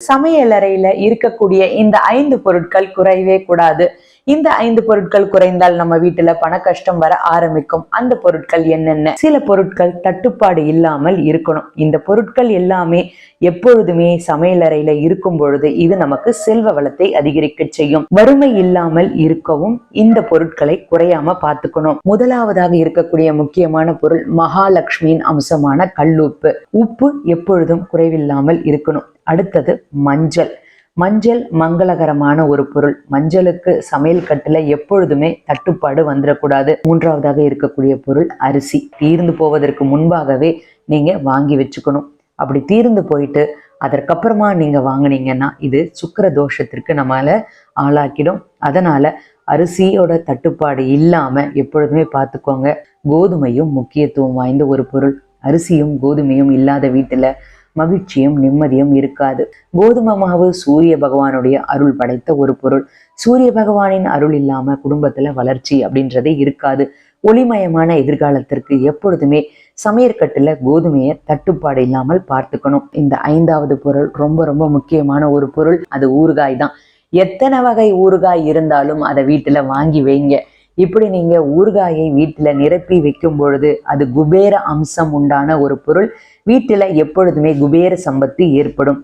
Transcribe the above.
சமையலறையில இருக்கக்கூடிய இந்த ஐந்து பொருட்கள் குறையவே கூடாது. இந்த ஐந்து பொருட்கள் குறைந்தால் நம்ம வீட்டுல பண கஷ்டம் வர ஆரம்பிக்கும். அந்த பொருட்கள் என்னென்ன? சில பொருட்கள் தட்டுப்பாடு இல்லாமல் இருக்கணும். இந்த பொருட்கள் எல்லாமே எப்பொழுதுமே சமையலறையில இருக்கும் பொழுது இது நமக்கு செல்வ வளத்தை அதிகரிக்க செய்யும். வறுமை இல்லாமல் இருக்கவும் இந்த பொருட்களை குறையாம பார்த்துக்கணும். முதலாவதாக இருக்கக்கூடிய முக்கியமான பொருள் மகாலட்சுமியின் அம்சமான கல்லுப்பு உப்பு எப்பொழுதும் குறைவில்லாமல் இருக்கணும். அடுத்தது மஞ்சள். மஞ்சள் மங்களகரமான ஒரு பொருள். மஞ்சளுக்கு சமையல் கட்டுல எப்பொழுதுமே தட்டுப்பாடு வந்துடக்கூடாது. மூன்றாவதாக இருக்கக்கூடிய பொருள் அரிசி. தீர்ந்து போவதற்கு முன்பாகவே நீங்க வாங்கி வச்சுக்கணும். அப்படி தீர்ந்து போயிட்டு அதற்கப்புறமா நீங்க வாங்குனீங்கன்னா இது சுக்கிர தோஷத்திற்கு நம்மள ஆளாக்கிடும். அதனால அரிசியோட தட்டுப்பாடு இல்லாம எப்பொழுதுமே பார்த்துக்கோங்க. கோதுமையும் முக்கியத்துவம் வாய்ந்த ஒரு பொருள். அரிசியும் கோதுமையும் இல்லாத வீட்டுல மகிழ்ச்சியும் நிம்மதியும் இருக்காது. கோதுமை மாவு சூரிய பகவானுடைய அருள் படைத்த ஒரு பொருள். சூரிய பகவானின் அருள் இல்லாம குடும்பத்துல வளர்ச்சி அப்படின்றதே இருக்காது. ஒளிமயமான எதிர்காலத்திற்கு எப்பொழுதுமே சமையற்கட்டுல கோதுமையை தட்டுப்பாடு இல்லாமல் பார்த்துக்கணும். இந்த ஐந்தாவது பொருள் ரொம்ப ரொம்ப முக்கியமான ஒரு பொருள். அது ஊறுகாய் தான். எத்தனை வகை ஊறுகாய் இருந்தாலும் அதை வீட்டுல வாங்கி வைங்க. இப்படி நீங்க ஊறுகாயை வீட்டில் நிரப்பி வைக்கும் பொழுது அது குபேர அம்சம் உண்டான ஒரு பொருள். வீட்டில் எப்பொழுதுமே குபேர சம்பத்து ஏற்படும்.